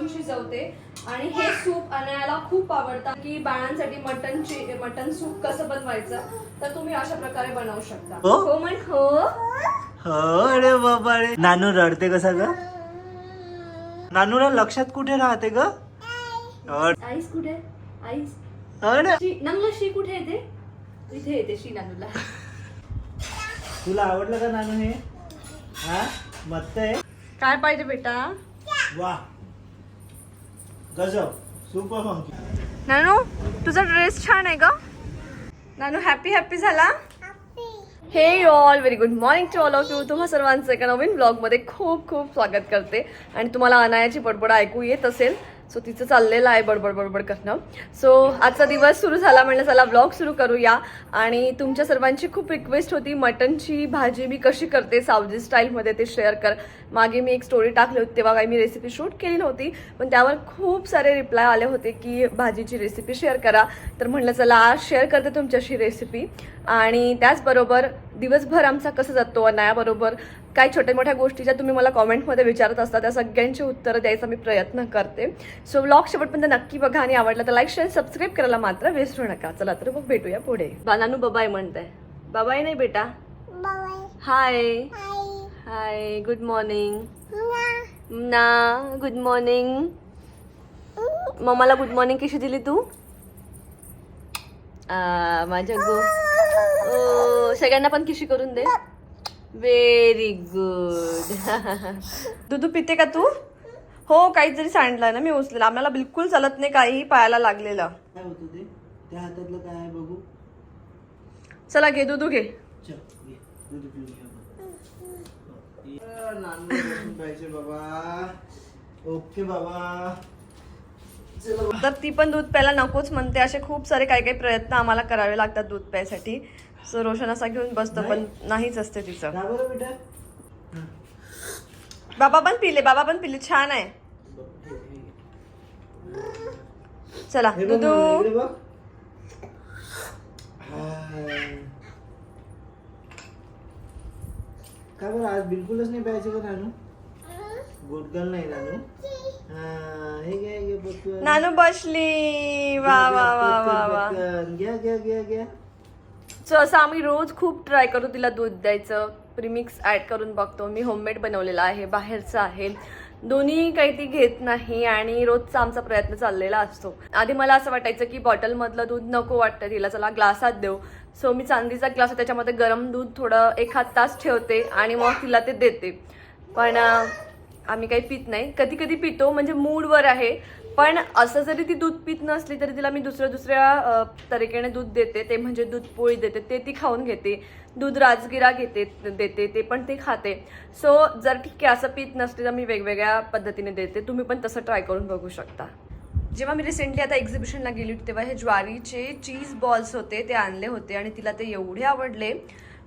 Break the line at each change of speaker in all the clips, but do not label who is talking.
टाकून शिजवते आणि हे सूप अनायाला खूप आवडतं की बाळांसाठी मटनची मटन सूप कसं बनवायचं तर तुम्ही अशा प्रकारे बनवू शकता.
हो?
हो म्हण हो.
हो अरे बाबा रे. नानू रडते ग नानूला लक्षात कुठे राहते ग? अड-
आईस कुठे? आईस.
अरे.
शी नंगला शी कुठे येते? इथे येते शी नानूला.
तुला आवडलं का नानू हे? हा? मस्त आहे.
काय पाहिजे बेटा?
वा गजब सुपर फंकी
नानू तुझा ड्रेस छान आहे का नानू हॅपी हॅपी झाला? हे all very good morning to all of you तुम्हा सर्वांचं एका नवीन ब्लॉगमध्ये खूप खूप स्वागत करते. आणि तुम्हाला अनायाची बडबड ऐकू येत असेल सो तिचं चाललेलं आहे बडबड बडबड करणं. सो आजचा दिवस सुरू झाला म्हणलं चला ब्लॉग सुरू करूया. आणि तुमच्या सर्वांची खूप रिक्वेस्ट होती मटनची भाजी मी कशी करते सावजी स्टाईलमध्ये ते शेअर कर. मागे मी एक स्टोरी टाकली होती तेव्हा काही मी रेसिपी शूट केली नव्हती. पण त्यावर खूप सारे रिप्लाय आले होते की भाजीची रेसिपी शेअर करा. तर म्हणलं चला आज शेअर करते तुमच्याशी रेसिपी आणि त्याचबरोबर दिवसभर आमचा कसं जातो अनायाबरोबर काही छोट्या मोठ्या गोष्टी ज्या तुम्ही मला कॉमेंटमध्ये विचारत असता त्या सगळ्यांची उत्तरं द्यायचा मी प्रयत्न करते. सो ब्लॉग शेवटपर्यंत नक्की बघा आणि आवडला तर लाईक शेअर सबस्क्राईब करायला मात्र विसरू नका. चला तर मग भेटूया पुढे. बानानू बाबाई म्हणताय. बाबाई नाही बेटा? हाय हाय गुड मॉर्निंग ना गुड मॉर्निंग मम्माला गुड मॉर्निंग कशी दिली तू माझ्या गो सगळ्यांना पण किशी करून दे. व्हेरी गुड दुधू पिते का तू? हो काहीतरी सांडलं ना मी उचलेलं. आम्हाला बिलकुल चालत नाही काही पायाला लागलेलं.
काय होतं ते? त्या हातातलं काय आहे बघू.
चला घे दुधू घे.
चल घे. दूध पिऊन घे आपण. अ, नानू बसून पाहिजे बाबा. ओके बाबा. चला. बाबा.
तर ती पण दूध प्यायला नकोच म्हणते. असे खूप सारे काही काही प्रयत्न आम्हाला करावे लागतात दूध प्यायसाठी. सो रोशन असा घेऊन बसतो पण नाहीच असते तिचं. बाबा पण पिले बाबा पण पिले छान आहे. चला
हे बघ
दुधू
ना, इकडे बघ हाय. का बरं आज बिलकुलच नाही प्यायचं का नानू गुडगल नाही नानू हा घे घे पटकन.
नानू बसली वा वा वा वा वा.
घ्या घ्या घ्या घ्या
सो असं आम्ही रोज खूप ट्राय करू तिला दूध द्यायचं. प्रीमिक्स ॲड करून बघतो. मी होममेड बनवलेला आहे. बाहेरचं आहे. दोन्ही काही ती घेत नाही आणि रोजचा आमचा प्रयत्न चाललेला असतो. आधी मला असं वाटायचं की बॉटलमधलं दूध नको वाटतं तिला. चला ग्लासात देऊ. सो मी चांदीचा ग्लास त्याच्यामध्ये गरम दूध थोडं एखाद तास ठेवते आणि मग तिला ते देते. पण आम्ही काही पित नाही. कधी कधी पितो. म्हणजे मूडवर आहे. पण असं जरी ती दूध पित नसली तरी तिला मी दुसऱ्या दुसऱ्या तरीकेने दूध देते. ते म्हणजे दूध पोळी देते. ते ती खाऊन घेते. दूध राजगिरा घेते देते ते पण ते खाते. सो जर ठीक आहे असं पित नसली तर मी वेगवेगळ्या पद्धतीने देते. तुम्ही पण तसं ट्राय करून बघू शकता. जेव्हा मी रिसेंटली आता एक्झिबिशनला गेली होती तेव्हा हे ज्वारीचे चीज बॉल्स होते ते आणले होते आणि तिला ते एवढे आवडले.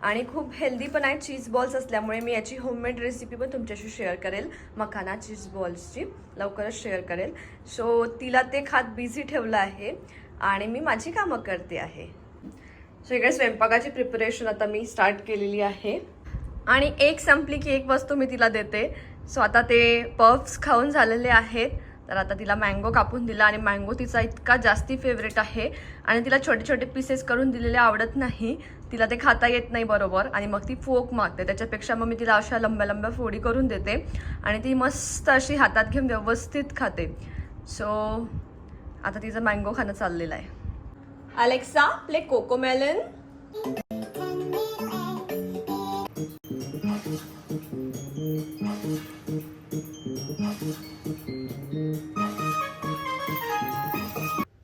आणि खूप हेल्दी पण आहे. चीज बॉल्स असल्यामुळे मी याची होममेड रेसिपी पण तुमच्याशी शेअर करेल. मखाना चीज बॉल्सची लवकरच शेअर करेल. सो तिला ते खात बिझी ठेवलं आहे आणि मी माझी कामं करते आहे. सो इकडे स्वयंपाकाची प्रिपरेशन आता मी स्टार्ट केलेली आहे. आणि एक संपली की एक वस्तू मी तिला देते. सो आता ते पफ्स खाऊन झालेले आहेत. तर आता तिला मँगो कापून दिला आणि मँगो तिचा इतका जास्ती फेवरेट आहे. आणि तिला छोटे छोटे पीसेस करून दिलेले आवडत नाही. तिला ते खाता येत नाही बरोबर आणि मग ती फोक मागते. त्याच्यापेक्षा मग मी तिला अशा लंब्या लंब्या फोडी करून देते आणि ती मस्त अशी हातात घेऊन व्यवस्थित खाते. सो आता तिचं मँगो खाणं चाललेलं आहे. अलेक्सा प्ले कोकोमेलन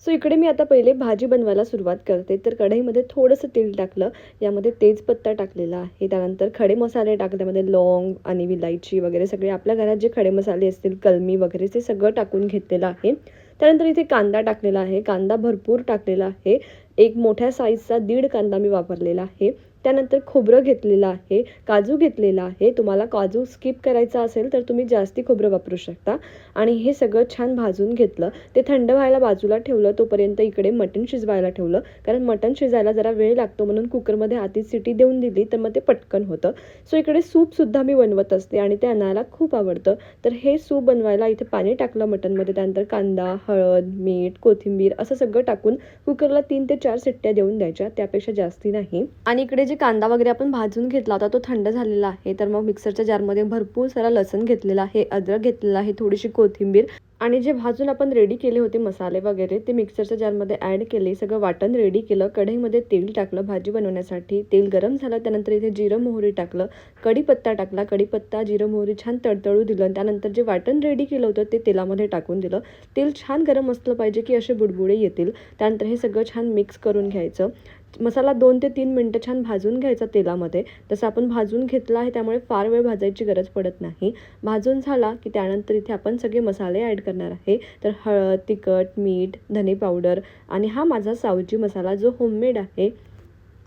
सो इकडे मी आता पहिले भाजी बनवायला सुरुवात करते. तर कढईमध्ये थोडंसं तेल टाकलं. यामध्ये तेजपत्ता टाकलेला आहे. त्यानंतर खडे मसाले टाकले त्यामध्ये लॉंग आणि विलायची वगैरे सगळे आपल्या घरात जे खडे मसाले असतील कलमी वगैरे ते सगळं टाकून घेतलेलं आहे. त्यानंतर इथे कांदा टाकलेला आहे. कांदा भरपूर टाकलेला आहे. एक मोठ्या साईजचा दीड कांदा मी वापरलेला आहे. त्यानंतर खोबरं घेतलेलं आहे काजू घेतलेला आहे. तुम्हाला काजू स्किप करायचा असेल तर तुम्ही जास्ती खोबरं वापरू शकता. आणि हे सगळं छान भाजून घेतलं. ते थंड व्हायला बाजूला ठेवलं तोपर्यंत इकडे मटण शिजवायला ठेवलं. कारण मटण शिजायला जरा वेळ लागतो म्हणून कुकरमध्ये आधी सिटी देऊन दिली तर मग ते पटकन होतं. सो इकडे सूपसुद्धा मी बनवत असते आणि ते आणायला खूप आवडतं. तर हे सूप बनवायला इथे पाणी टाकलं मटनमध्ये त्यानंतर कांदा हळद मीठ कोथिंबीर असं सगळं टाकून कुकरला तीन ते चार सिट्ट्या देऊन द्यायच्या त्यापेक्षा जास्ती नाही. आणि इकडे जे कांदा वगैरे आपण भाजून घेतला होता तो थंड झालेला आहे. तर मग मिक्सरच्या जारमध्ये भरपूर सारा लसण घेतलेला आहे अद्रक घेतलेला आहे थोडीशी कोथिंबीर. आणि जे भाजून आपण रेडी केले होते मसाले वगैरे ते मिक्सरच्या जारमध्ये ॲड केले सगळं वाटण रेडी केलं कढईमध्ये तेल टाकलं भाजी बनवण्यासाठी. तेल गरम झालं त्यानंतर इथे जिरं मोहरी टाकलं कढीपत्ता टाकला कढीपत्ता जिरं मोहरी छान तडतळू दिलं आणि त्यानंतर जे वाटण रेडी केलं होतं ते तेलामध्ये टाकून दिलं. तेल छान गरम असलं पाहिजे की असे बुडबुडे येतील. त्यानंतर हे सगळं छान मिक्स करून घ्यायचं. मसाला दोन ते तीन मिनटं छान भाजून घ्यायचा तेलामध्ये. तसं आपण भाजून घेतला आहे त्यामुळे फार वेळ भाजायची गरज पडत नाही. भाजून झाला की त्यानंतर इथे आपण सगळे मसाले ॲड करणार आहे. तर हळद तिखट मीठ धने पावडर आणि हा माझा सावजी मसाला जो होममेड आहे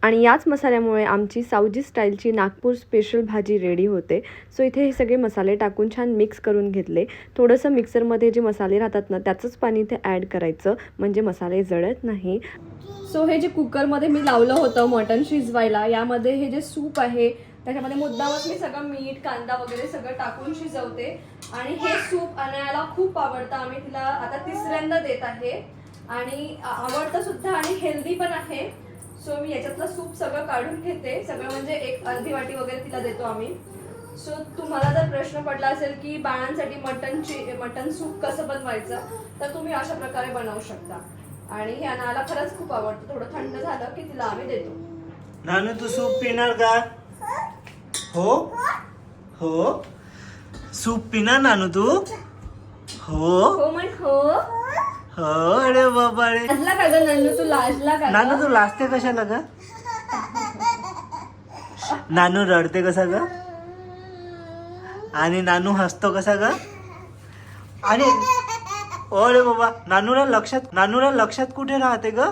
आणि याच मसाल्यामुळे आमची सावजी स्टाईलची नागपूर स्पेशल भाजी रेडी होते. सो इथे हे सगळे मसाले टाकून छान मिक्स करून घेतले. थोडंसं मिक्सरमध्ये जे मसाले राहतात ना त्याचंच पाणी इथे ॲड करायचं. म्हणजे मसाले जळत नाही. सो हे जे कुकरमध्ये मी लावलं होतं मटण शिजवायला यामध्ये हे जे सूप आहे त्याच्यामध्ये मुद्दामच मी सगळं मीठ कांदा वगैरे सगळं टाकून शिजवते. आणि हे सूप अनायाला खूप आवडतं. आम्ही तिला आता तिसऱ्यांदा देत आहे. आणि आवडतं सुद्धा आणि हेल्दी पण आहे. सो मी याच्यातलं सूप सगळं काढून घेते. सगळं म्हणजे एक अर्धी वाटी वगैरे तिला देतो आम्ही. सो तुम्हाला जर प्रश्न पडला असेल की बाळांसाठी मटनची मटन सूप कसं बनवायचं तर तुम्ही अशा प्रकारे बनवू शकता. आणि हे अनाला खरंच खूप आवडतं. थोडं थंड झालं की तिला आम्ही देतो.
नानू तू सूप पिणार का? हो? हो? सूप पिणार नानू तू? हो?
हो म्हण हो.
अरे बाबा रे
लाजला का ग नन्नू तू लाजला का ग?
नानू तू लाजते कशाला ग? नानू रडते कसा ग? आणि नानू हसतो कसा ग? आणि अरे बाबा नानूला लक्षात नानूला लक्षात कुठे राहते ग?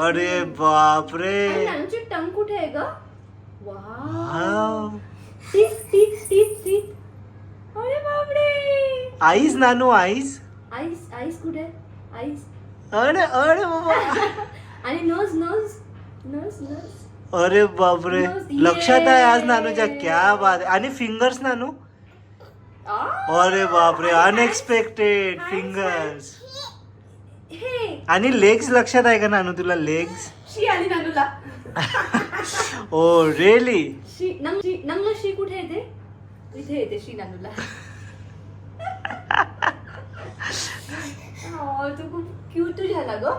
अरे बापरे.
नानूची टंग कुठे आहे ग? Wow
wow.
तीच तीच तीच तीच. अरे बापरे.
Ice Nanu ice
ice ice कुठे? आईस
अरे अरे बाबा.
आणि नोज नोज नोज नोज
अरे बापरे. लक्षात आहे आज नानूच्या. क्या बात आहे. आणि फिंगर्स नानू? अरे बापरे अनएक्सपेक्टेड फिंगर्स
हे.
आणि लेग्स लक्षात आहे का नानू तुला लेग्स
शी आली नानूला.
ओ रिअली
शी नम शी नम शी कुठे येते इथे येते शी नानूला. तू खूप क्यूट झाला ग.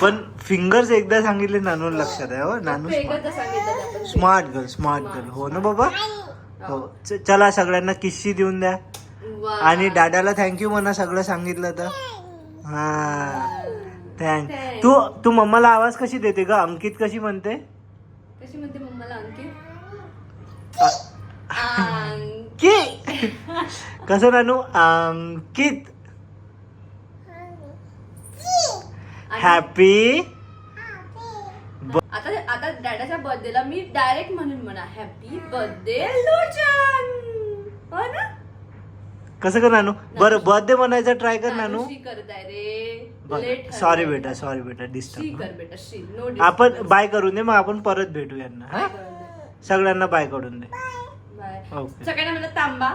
पण फिंगर्स एकदा सांगितले नानू लक्षात आहे हो. नानू
एकदा सांगितलं आपण
स्मार्ट गर्ल स्मार्ट गर्ल हो ना बाबा? हो. च- चला सगळ्यांना किस्सी देऊन द्या. आणि दादाला थँक्यू म्हणा सगळं सांगितलं तर. हा. थँक. तू तू मम्माला आवाज कशी देते ग? अंकित कशी म्हणते?
कशी म्हणते मम्माला अंकित.
कसं नानू? अंकित
आणि
हॅपी
आता आता डॅडाच्या बर्थडेला मी डायरेक्ट म्हणून म्हणा हॅपी बर्थडे लोचन. हो ना?
कसं कर नानू? बरं बर्थडे म्हणायचा ट्राय कर नानू
शी रे.
सॉरी बेटा सॉरी बेटा
शी
डिस्टर्ब
कर बेटा शी नो
आपण बाय करून दे मग आपण परत भेटू यांना हा? सगळ्यांना बाय करून दे.
सगळ्यांना मला तांबा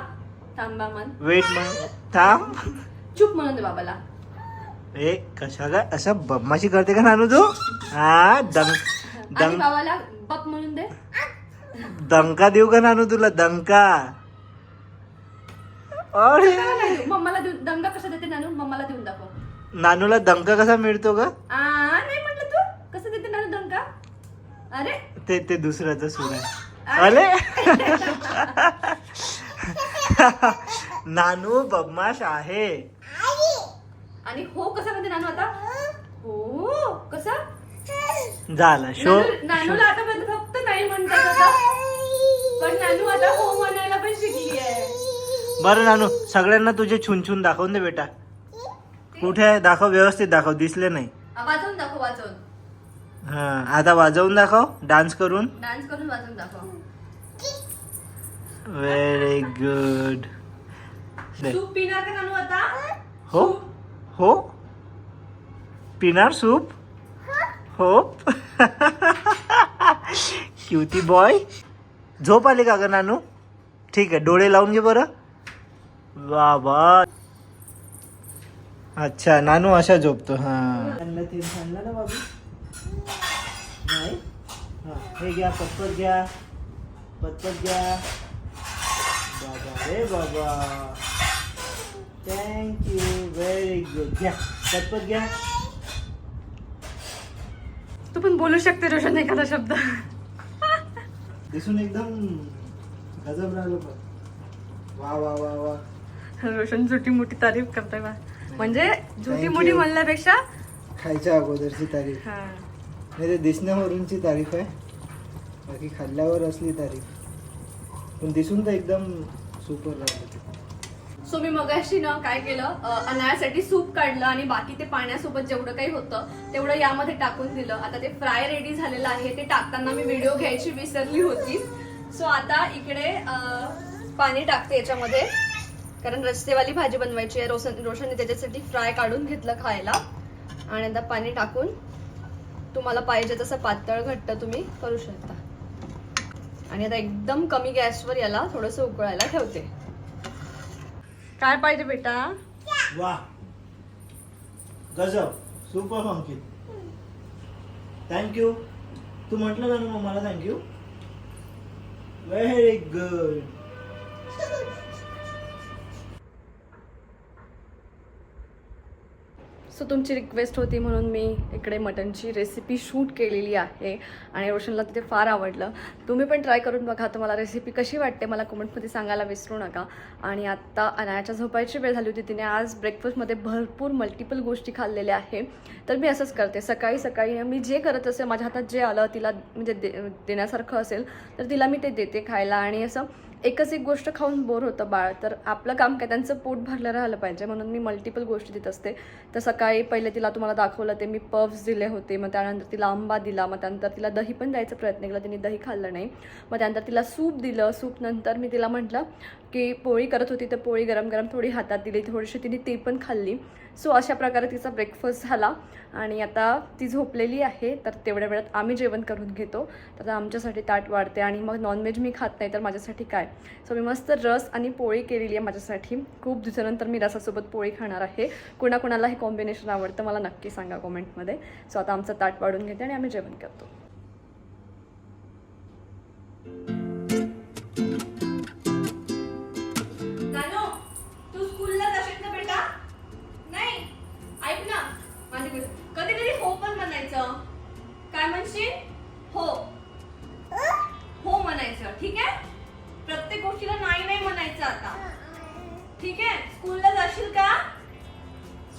तांबा म्हण.
वेट मग थांब.
चुप म्हणून दे बाबाला.
ए कशा काय असं बदमाशी करते का नानू तू? हा दंग दंग
बाबाला बप म्हणून दे.
दंका देऊ का नानू तुला? दंका. अरे.
मम्माला दंगा कसा देते नानू? मम्माला देऊन दाखव.
नानूला दंका कसा मिळतो ग?
नाही म्हटलं तू. कसं देते नानू दंगा अरे.
ते ते दुसऱ्याचा सूर आहे. अरे. नानू बदमाश आहे.
आणि हो कसा म्हणते नानू आता? हो कसा?
झाला शो.
नानू- नानूला आतापर्यंत फक्त नाही म्हणतात आता. पण नानू आता हो म्हणायला पण शिकली आहे.
बरं नानू सगळ्यांना तुझे छुन छुन दाखवून दे बेटा. कुठे आहे? दाखव व्यवस्थित दाखव दिसले नाही.
आ, वाजवून दाखव वाजवून.
हा आता वाजवून दाखव डान्स करून.
डान्स करून वाजून दाखव.
व्हेरी गुड
सूप पिणार का नानू आता?
हो. हो? पिणार सूप? हो? Cutie boy. झोप आली का ग नानू? ठीक आहे डोळे लावून घे बरं. बाबा अच्छा नानू अशा झोपतो हा. ते सांगला ना बाबू? नाही? हां हे घ्या पटपट घ्या. पटपट घ्या. बाबा रे बाबा. थँक्यू व्हेरी गुड घ्या पटपट घ्या.
तू पण बोलू शकते रोशन एखादा शब्द.
दिसून एकदम गजब राहिलो पण. वा वा वा वा.
रोशन छोटी मोठी तारीफ करताय बा. म्हणजे
Thank
मोठी. म्हणल्यापेक्षा
खायच्या अगोदरची तारीफ.
हा.
नाही ते दिसण्यावरूनची तारीफ आहे. बाकी खाल्ल्यावर असली तारीफ. पण दिसून तर एकदम सुपर राहिलं.
सो मी मगाशी ना काय केलं अनायासाठी सूप काढलं आणि बाकी ते पाण्यासोबत जेवढं काही होतं तेवढं यामध्ये टाकून दिलं. आता ते फ्राय रेडी झालेलं आहे ते टाकताना मी व्हिडिओ घ्यायची विसरली होती सो आता इकडे पाणी टाकते याच्यामध्ये. कारण रस्तेवाली भाजी बनवायची आहे रोशन रोशनने त्याच्यासाठी फ्राय काढून घेतलं खायला. आणि आता पाणी टाकून तुम्हाला पाहिजे तसं पातळ घट्ट तुम्ही करू शकता. आणि आता एकदम कमी गॅसवर याला थोडंसं उकळायला ठेवते. काय पाहिजे बेटा?
वा. गजब. सुपर अंकित थँक्यू तू म्हटलं ना मग मला thank you very good
so तुमची रिक्वेस्ट होती म्हणून मी इकडे मटनची रेसिपी शूट केलेली आहे आणि रोशनला तिथे फार आवडलं. तुम्ही पण ट्राय करून बघा तुम्हाला रेसिपी कशी वाटते मला कमेंटमध्ये सांगायला विसरू नका. आणि आत्ता अनायाच्या झोपायची वेळ झाली होती तिने आज ब्रेकफास्टमध्ये भरपूर मल्टिपल गोष्टी खाल्लेल्या आहे. तर मी असंच करते सकाळी सकाळी मी जे करत असेल माझ्या हातात जे आलं तिला म्हणजे दे देण्यासारखं असेल तर तिला मी ते देते खायला. आणि असं एकच एक गोष्ट खाऊन बोर होतं बाळ. तर आपलं काम काय? त्यांचं पोट भरलं राहिलं पाहिजे. म्हणून मी मल्टिपल गोष्टी देत असते. तर सकाळी पहिले तिला तुम्हाला दाखवलं ते मी पफ्स दिले होते. मग त्यानंतर तिला आंबा दिला. मग त्यानंतर तिला दही पण द्यायचा प्रयत्न केला. तिने दही खाल्लं नाही. मग त्यानंतर तिला सूप दिलं. सूप नंतर मी तिला म्हटलं की पोळी करत होती. तर पोळी गरम गरम थोडी हातात दिली. थोडीशी तिने ती पण खाल्ली. सो अशा प्रकारे तिचा ब्रेकफास्ट झाला. आणि आता ती झोपलेली आहे तर तेवढ्या वेळात आम्ही जेवण करून घेतो. तर आमच्यासाठी ताट वाढते आणि मग नॉनव्हेज मी खात नाही तर माझ्यासाठी काय? सो मी मस्त रस आणि पोळी केलेली आहे माझ्यासाठी. खूप दिवसानंतर मी रसासोबत पोळी खाणार आहे. कुणाकुणाला हे कॉम्बिनेशन आवडतं मला नक्की सांगा कॉमेंटमध्ये सो आता आमचं ताट वाढून घेते आणि आम्ही जेवण करतो.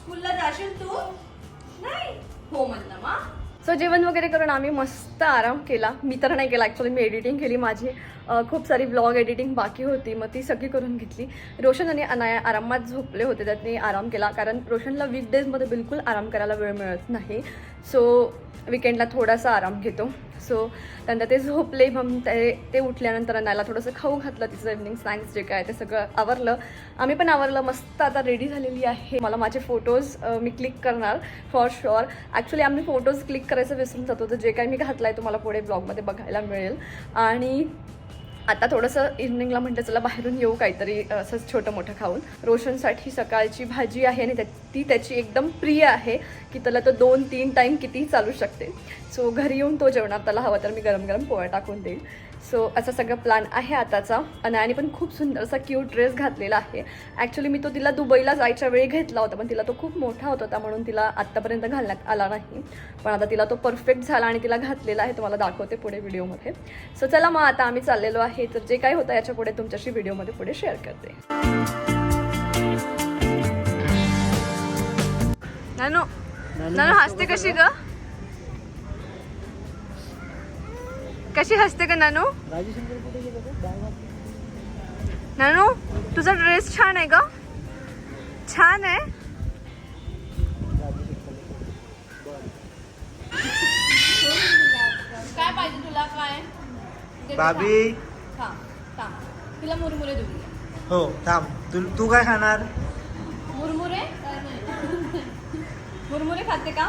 स्कूलला जाशील तू? नाही. हो म्हणलं मा. सो जेवण वगैरे करून आम्ही मस्त आराम केला. मी तर नाही केला. ॲक्च्युली मी एडिटिंग केली. माझी खूप सारी ब्लॉग एडिटिंग बाकी होती. मग ती सगळी करून घेतली. रोशन आणि अनाया आरामात झोपले होते. त्यांनी आराम केला. कारण रोशनला वीकडेजमध्ये बिलकुल आराम करायला वेळ मिळत नाही. सो विकेंडला थोडासा आराम घेतो. सो त्यानंतर ते झोपले मग ते ते उठल्यानंतर अनायला थोडंसं खाऊ घातलं तिचं इव्हनिंग स्नॅक्स जे काय ते सगळं आवरलं. आम्ही पण आवरलं मस्त आता रेडी झालेली आहे. मला माझे फोटोज मी क्लिक करणार फॉर शुअर ॲक्च्युली आम्ही फोटोज क्लिक करायचं विसरून जातो तर जे काय मी घातलं आहे तुम्हाला पुढे ब्लॉगमध्ये बघायला मिळेल. आणि आता थोडंसं इव्हनिंगला म्हटलं चला बाहेरून येऊ काहीतरी असंच छोटं मोठं खाऊन. रोशनसाठी सकाळची भाजी आहे आणि त्या ती त्याची एकदम प्रिय आहे की त्याला तो दोन तीन टाईम कितीही चालू शकते. सो घरी येऊन तो जेवणार त्याला हवा तर मी गरम गरम पोळ्या टाकून देईल. सो असा सगळं प्लॅन आहे आताचा. आणि पण खूप सुंदरसा क्यूट ड्रेस घातलेला आहे. ॲक्च्युली मी तो तिला दुबईला जायच्या वेळी घेतला होता पण तिला तो खूप मोठा होता होता म्हणून तिला आत्तापर्यंत घालण्यात आला नाही. पण आता तिला तो परफेक्ट झाला आणि तिला घातलेला आहे तुम्हाला दाखवते पुढे व्हिडिओमध्ये. सो चला मग आता आम्ही चाललेलो आहे. तर जे काही होतं याच्यापुढे तुमच्याशी व्हिडिओमध्ये पुढे शेअर करते. नानो नानो हसते कशी ग? कशी हसते का नानू? नानू तुझा ड्रेस छान आहे ग. छान आहे.
बरं.
पाहिजे तुला? काय?
भाभी.
तुला मुरमुरे देऊ
हो थांब. तू तू काय खाणार?
मुरमुरे? मुरमुरे खाते का?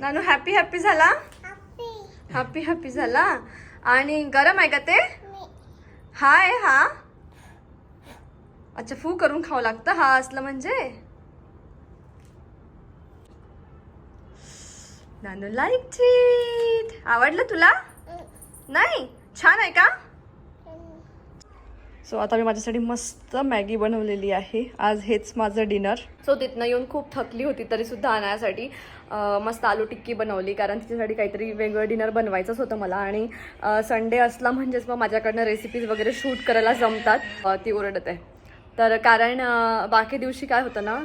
नानू हॅपी हॅपी झाला? हॅपी हॅपी झाला. आणि गरम आहे का ते? हाय हा? अच्छा फू करून खावं लागतं हा असलं म्हणजे? नानू लाईक आवडलं तुला? नाही? छान आहे का? सो आता मी माझ्यासाठी मस्त मॅगी बनवलेली आहे. आज हेच माझं डिनर. सो तिथनं येऊन खूप थकली होती तरी सुद्धा आणण्यासाठी मस्त आलू टिक्की बनवली कारण तिच्यासाठी काहीतरी वेगळं डिनर बनवायचंच होतं मला. आणि संडे असला म्हणजेच मग माझ्याकडनं रेसिपीज वगैरे शूट करायला जमतात. ती ओरडत. आहे तर कारण बाकी दिवशी काय होतं ना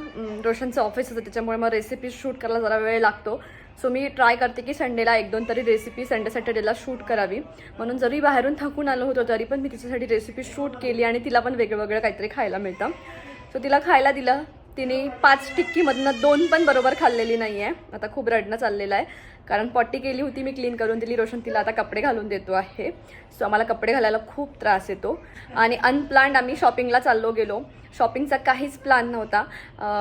रोशनचं ऑफिस होतं त्याच्यामुळे मग रेसिपीज शूट करायला जरा वेळ लागतो. सो मी ट्राय करते की संडेला एक दोन तरी रेसिपी संडे सॅटर्डेला शूट करावी. म्हणून जरी बाहेरून थकून आलो होतो तरी पण मी तिच्यासाठी रेसिपी शूट केली आणि तिला पण वेगळं वेगळं काहीतरी खायला मिळतं. सो तिला खायला दिलं. तिने पाच टिक्कीमधनं दोन पण बरोबर खाल्लेली नाही आहे आता खूप रडणं चाललेलं आहे. कारण पट्टी केली होती मी क्लीन करून दिली. रोशन तिला आता कपडे घालून देतो आहे. सो आम्हाला कपडे घालायला खूप त्रास येतो. आणि अनप्लॅन्ड आम्ही शॉपिंगला चाललो गेलो. शॉपिंगचा काहीच प्लॅन नव्हता.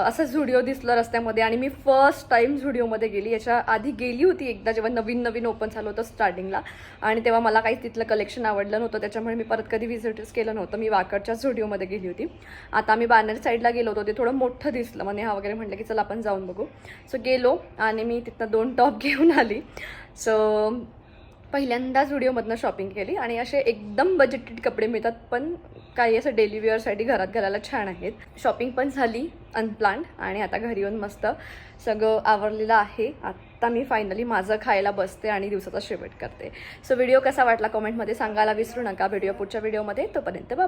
असं झुडिओ दिसलं रस्त्यामध्ये आणि मी फर्स्ट टाईम झुडिओमध्ये गेली. याच्या आधी गेली होती एकदा जेव्हा नवीन नवीन ओपन झालं होतं स्टार्टिंगला आणि तेव्हा मला काही तिथलं कलेक्शन आवडलं नव्हतं. त्याच्यामुळे मी परत कधी व्हिजिटच केलं नव्हतं. मी वाकडच्या झुडिओमध्ये गेली होती. आता आम्ही बॅनर साईडला गेलो होतो. ते थोडं मोठं दिसलं. मग हा वगैरे म्हटलं की चला आपण जाऊन बघू. सो गेलो आणि मी तिथनं दोन टॉप घेऊन आली. सो पहिल्यांदाच व्हिडिओमधनं शॉपिंग केली आणि असे एकदम बजेटेड कपडे मिळतात पण काही असं डेली वेअरसाठी घरात घालायला छान आहेत. शॉपिंग पण झाली अनप्लान्ड आणि आता घरी येऊन मस्त सगळं आवरलेलं आहे. आत्ता मी फायनली माझं खायला बसते आणि दिवसाचा शेवट करते. सो व्हिडिओ कसा वाटला कमेंटमध्ये सांगायला विसरू नका. व्हिडिओ पुढच्या व्हिडिओमध्ये तोपर्यंत बाय